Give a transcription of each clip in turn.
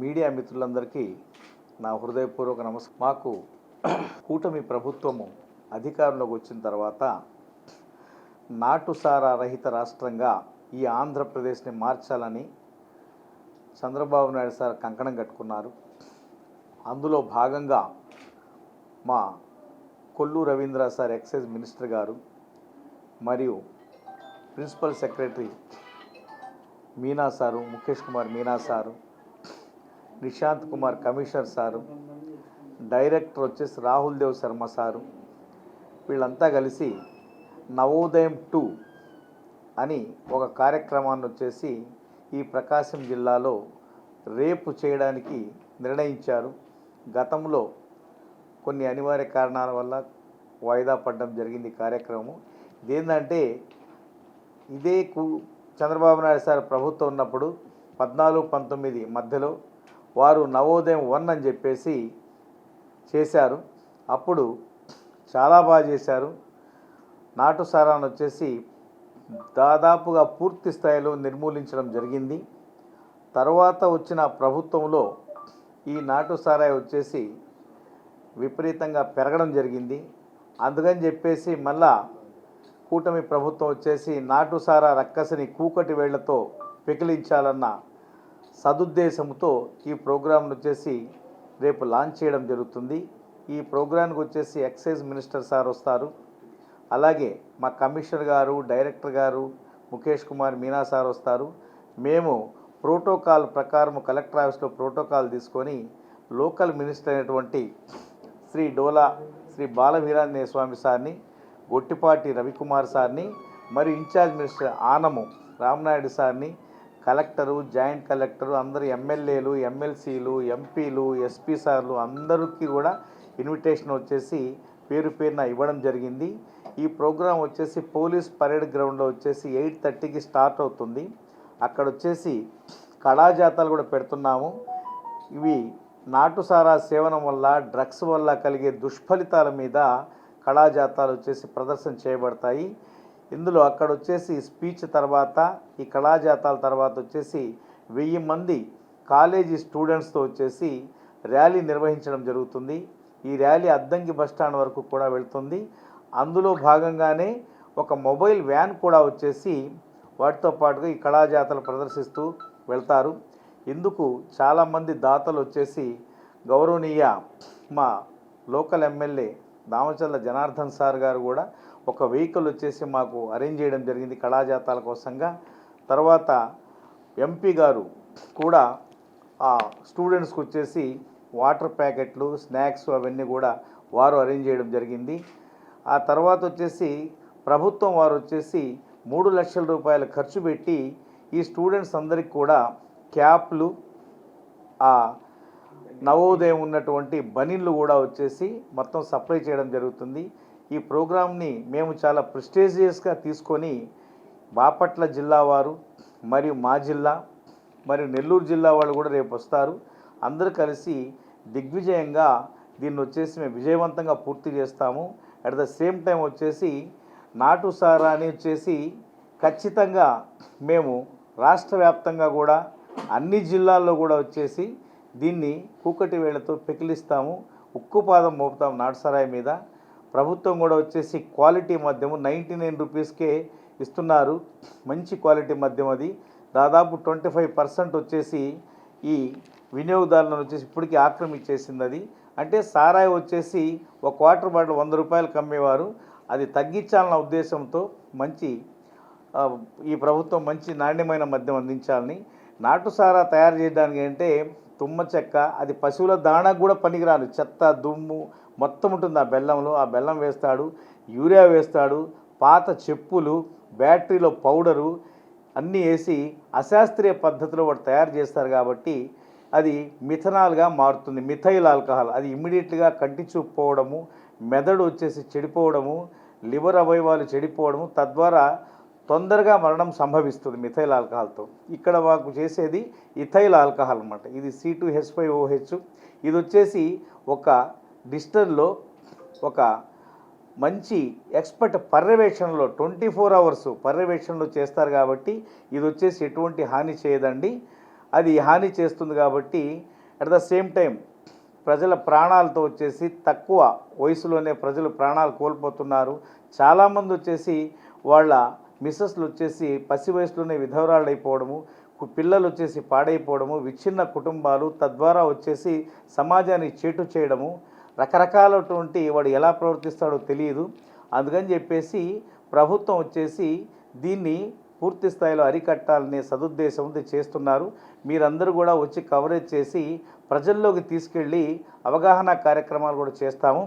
Media మిత్రులందరికీ నా హృదయపూర్వక నమస్కారం మాకు కూటమి ప్రభుత్వము అధికారంలోకి వచ్చిన తర్వాత నాటుసారా రహిత రాష్ట్రంగా ఈ ఆంధ్రప్రదేశ్ని మార్చాలని చంద్రబాబు నాయుడు సార్ కంకణం కట్టుకున్నారు. అందులో భాగంగా మా Kollu Ravindra sir excise minister గారు మరియు principal secretary Meena sir Mukesh Kumar Meena sir Nishant Kumar commissioner sir director వచ్చేసి రాహుల్ దేవ్ శర్మ సారు. వీళ్ళంతా కలిసి నవోదయం టూ అని ఒక కార్యక్రమాన్ని వచ్చేసి ఈ ప్రకాశం జిల్లాలో రేపు చేయడానికి నిర్ణయించారు. గతంలో కొన్ని అనివార్య కారణాల వల్ల వాయిదా పడడం జరిగింది కార్యక్రమం ఇదేంటంటే ఇదే కు చంద్రబాబు నాయుడు సార్ ప్రభుత్వం ఉన్నప్పుడు పద్నాలుగు పంతొమ్మిది మధ్యలో వారు నవోదయం వన్ అని చెప్పేసి చేశారు. అప్పుడు చాలా బాగా చేశారు. నాటు సారాన్ని వచ్చేసి దాదాపుగా పూర్తి స్థాయిలో నిర్మూలించడం జరిగింది. తర్వాత వచ్చిన ప్రభుత్వంలో ఈ నాటు సారాయి వచ్చేసి విపరీతంగా పెరగడం జరిగింది. అందుకని చెప్పేసి మళ్ళా కూటమి ప్రభుత్వం వచ్చేసి నాటుసారా రక్కసిని కూకటి వేళ్ళతో పెకిలించాలన్న సదుద్దేశంతో ఈ ప్రోగ్రాంను వచ్చేసి రేపు లాంచ్ చేయడం జరుగుతుంది. ఈ ప్రోగ్రాంకి వచ్చేసి ఎక్సైజ్ మినిస్టర్ సార్ వస్తారు. అలాగే మా కమిషనర్ గారు డైరెక్టర్ గారు ముఖేష్ కుమార్ మీనా సార్ వస్తారు. మేము ప్రోటోకాల్ ప్రకారం కలెక్టర్ ఆఫీస్లో ప్రోటోకాల్ తీసుకొని లోకల్ మినిస్టర్ అయినటువంటి శ్రీ డోలా శ్రీ బాలవీరాంజనేయ స్వామి సార్ని గొట్టిపాటి రవికుమార్ సార్ని మరియు ఇన్ఛార్జ్ మినిస్టర్ ఆనము రామనాయుడు సార్ని కలెక్టరు జాయింట్ కలెక్టరు అందరు ఎమ్మెల్యేలు ఎమ్మెల్సీలు ఎంపీలు ఎస్పీ సార్లు అందరికీ కూడా ఇన్విటేషన్ వచ్చేసి పేరు పేరున ఇవ్వడం జరిగింది. ఈ ప్రోగ్రాం వచ్చేసి పోలీస్ పరేడ్ గ్రౌండ్లో వచ్చేసి ఎయిట్ థర్టీకి స్టార్ట్ అవుతుంది. అక్కడ వచ్చేసి కళాజాతాలు కూడా పెడుతున్నాము. ఇవి నాటుసారా సేవనం వల్ల డ్రగ్స్ వల్ల కలిగే దుష్ఫలితాల మీద కళాజాతాలు వచ్చేసి ప్రదర్శన చేయబడతాయి. ఇందులో అక్కడ వచ్చేసి స్పీచ్ తర్వాత ఈ కళాజాతాల తర్వాత వచ్చేసి వెయ్యి మంది కాలేజీ స్టూడెంట్స్తో వచ్చేసి ర్యాలీ నిర్వహించడం జరుగుతుంది. ఈ ర్యాలీ అద్దంకి బస్టాండ్ వరకు కూడా వెళ్తుంది. అందులో భాగంగానే ఒక మొబైల్ వ్యాన్ కూడా వచ్చేసి వాటితో పాటుగా ఈ కళాజాతలు ప్రదర్శిస్తూ వెళ్తారు. ఇందుకు చాలామంది దాతలు వచ్చేసి గౌరవనీయ మా local MLA Damachalla Janardhan sir గారు కూడా ఒక వెహికల్ వచ్చేసి మాకు అరేంజ్ చేయడం జరిగింది కళాజాతాల కోసంగా తర్వాత ఎంపీ గారు కూడా ఆ స్టూడెంట్స్కి వచ్చేసి వాటర్ ప్యాకెట్లు స్నాక్స్ అవన్నీ కూడా వారు అరేంజ్ చేయడం జరిగింది. ఆ తర్వాత వచ్చేసి ప్రభుత్వం వారు వచ్చేసి మూడు లక్షల రూపాయలు ఖర్చు పెట్టి ఈ స్టూడెంట్స్ అందరికి కూడా క్యాప్లు ఆ నవోదయం ఉన్నటువంటి బనిన్లు కూడా వచ్చేసి మొత్తం సప్లై చేయడం జరుగుతుంది. ఈ ప్రోగ్రామ్ని మేము చాలా ప్రెస్టీజియస్గా తీసుకొని బాపట్ల జిల్లా వారు మరియు మా జిల్లా మరియు నెల్లూరు జిల్లా వాళ్ళు కూడా రేపు వస్తారు. అందరూ కలిసి దిగ్విజయంగా దీన్ని వచ్చేసి మేము విజయవంతంగా పూర్తి చేస్తాము. అట్ ద సేమ్ టైం వచ్చేసి నాటు సారాని వచ్చేసి ఖచ్చితంగా మేము రాష్ట్ర వ్యాప్తంగా కూడా అన్ని జిల్లాల్లో కూడా వచ్చేసి దీన్ని కూకటి వేళ్ళతో పెకిలిస్తాము. ఉక్కుపాదం మోపుతాం నాటుసారాయి మీద. ప్రభుత్వం కూడా వచ్చేసి క్వాలిటీ మద్యము నైంటీ నైన్ రూపీస్కే ఇస్తున్నారు. మంచి క్వాలిటీ మద్యం అది. దాదాపు ట్వంటీ ఫైవ్ పర్సెంట్ వచ్చేసి ఈ వినియోగదారులను వచ్చేసి ఇప్పటికీ ఆక్రమించేసింది అది. అంటే సారాయి వచ్చేసి ఒక క్వార్టర్ బాటిల్ వంద రూపాయలు అమ్మేవారు. అది తగ్గించాలన్న ఉద్దేశంతో మంచి ఈ ప్రభుత్వం మంచి నాణ్యమైన మద్యం అందించాలని. నాటు సారా తయారు చేయడానికి అంటే తుమ్మ చెక్క అది పశువుల దాణకు కూడా పనికిరాదు. చెత్త దుమ్ము మొత్తం ఉంటుంది. ఆ బెల్లంలో ఆ బెల్లం వేస్తాడు యూరియా వేస్తాడు పాత చెప్పులు బ్యాటరీలో పౌడరు అన్నీ వేసి అశాస్త్రీయ పద్ధతిలో వాడు తయారు చేస్తారు కాబట్టి అది మిథనాల్గా మారుతుంది. మిథైల్ ఆల్కహాల్ అది ఇమ్మీడియట్గా కంటి చూపుపోవడము మెదడు వచ్చేసి చెడిపోవడము లివర్ అవయవాలు చెడిపోవడము తద్వారా తొందరగా మరణం సంభవిస్తుంది మిథైల్ ఆల్కహాల్తో. ఇక్కడ మాకు చేసేది ఇథైల్ ఆల్కహాల్ అనమాట ఇది C two H five OH ఇది వచ్చేసి ఒక డిజిటల్లో ఒక మంచి ఎక్స్పర్ట్ పర్యవేక్షణలో ట్వంటీ ఫోర్ అవర్స్ పర్యవేక్షణలో చేస్తారు కాబట్టి ఇది వచ్చేసి ఎటువంటి హాని చేయదండి. అది హాని చేస్తుంది కాబట్టి అట్ ద సేమ్ టైం ప్రజల ప్రాణాలతో వచ్చేసి తక్కువ వయసులోనే ప్రజలు ప్రాణాలు కోల్పోతున్నారు. చాలామంది వచ్చేసి వాళ్ళ మిస్సెస్లు వచ్చేసి పసి వయసులోనే విధవరాళ్ళు అయిపోవడము పిల్లలు వచ్చేసి పాడైపోవడము విచ్ఛిన్న కుటుంబాలు తద్వారా వచ్చేసి సమాజాన్ని చేటు చేయడము రకరకాలటువంటి వాడు ఎలా ప్రవర్తిస్తాడో తెలియదు. అందుకని చెప్పేసి ప్రభుత్వం వచ్చేసి దీన్ని పూర్తి స్థాయిలో అరికట్టాలనే సదుద్దేశంతో చేస్తున్నారు. మీరందరూ కూడా వచ్చి కవరేజ్ చేసి ప్రజల్లోకి తీసుకెళ్ళి అవగాహన కార్యక్రమాలు కూడా చేస్తాము.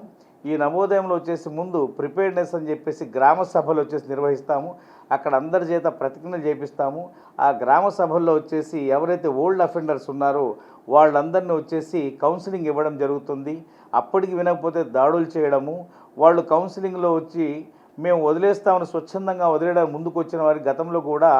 ఈ నవోదయంలో వచ్చేసి ముందు ప్రిపేర్నెస్ అని చెప్పేసి గ్రామ సభలు వచ్చేసి నిర్వహిస్తాము. అక్కడ అందరి చేత ప్రతిజ్ఞలు చేపిస్తాము. ఆ గ్రామ సభల్లో వచ్చేసి ఎవరైతే ఓల్డ్ అఫెండర్స్ ఉన్నారో వాళ్ళందరినీ వచ్చేసి కౌన్సిలింగ్ ఇవ్వడం జరుగుతుంది. అప్పటికి వినకపోతే దాడులు చేయడము. వాళ్ళు కౌన్సిలింగ్లో వచ్చి మేము వదిలేస్తామని స్వచ్ఛందంగా వదిలేయడానికి ముందుకు వచ్చిన వారి గతంలో కూడా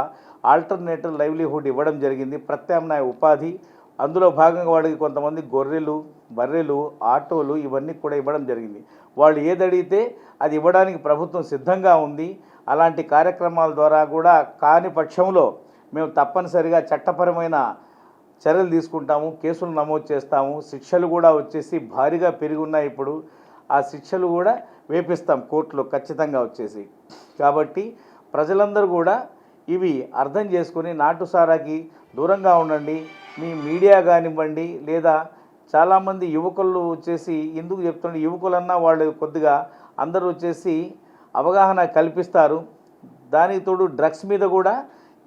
ఆల్టర్నేటివ్ లైవ్లీహుడ్ ఇవ్వడం జరిగింది. ప్రత్యామ్నాయ ఉపాధి. అందులో భాగంగా వాడికి కొంతమంది గొర్రెలు బర్రెలు ఆటోలు ఇవన్నీ కూడా ఇవ్వడం జరిగింది. వాళ్ళు ఏది అడిగితే అది ఇవ్వడానికి ప్రభుత్వం సిద్ధంగా ఉంది. అలాంటి కార్యక్రమాల ద్వారా కూడా కాని పక్షంలో మేము తప్పనిసరిగా చట్టపరమైన చర్యలు తీసుకుంటాము కేసులు నమోదు చేస్తాము శిక్షలు కూడా వచ్చేసి భారీగా పెరిగి ఉన్నాయి ఇప్పుడు. ఆ శిక్షలు కూడా వేపిస్తాం కోర్టులో ఖచ్చితంగా వచ్చేసి. కాబట్టి ప్రజలందరూ కూడా ఇవి అర్థం చేసుకొని నాటుసారాకి దూరంగా ఉండండి మీ మీడియా కానివ్వండి లేదా చాలామంది యువకులు వచ్చేసి ఎందుకు చెప్తుండే యువకులన్నా వాళ్ళు కొద్దిగా అందరూ వచ్చేసి అవగాహన కల్పిస్తారు. దానికి తోడు డ్రగ్స్ మీద కూడా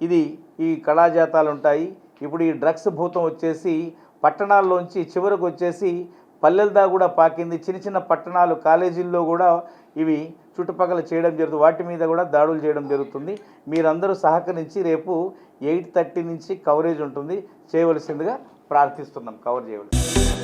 ఇది ఈ కళాజాతాలు ఉంటాయి. ఇప్పుడు ఈ డ్రగ్స్ భూతం వచ్చేసి పట్టణాల్లోంచి చివరకు వచ్చేసి పల్లెల దా కూడా పాకింది. చిన్న చిన్న పట్టణాలు కాలేజీల్లో కూడా ఇవి చుట్టుపక్కల చేయడం జరుగుతుంది. వాటి మీద కూడా దాడులు చేయడం జరుగుతుంది. మీరందరూ సహకరించి రేపు ఎయిట్ థర్టీ నుంచి కవరేజ్ ఉంటుంది. చేయవలసిందిగా ప్రార్థిస్తున్నాం. కవర్ చేయవలసింది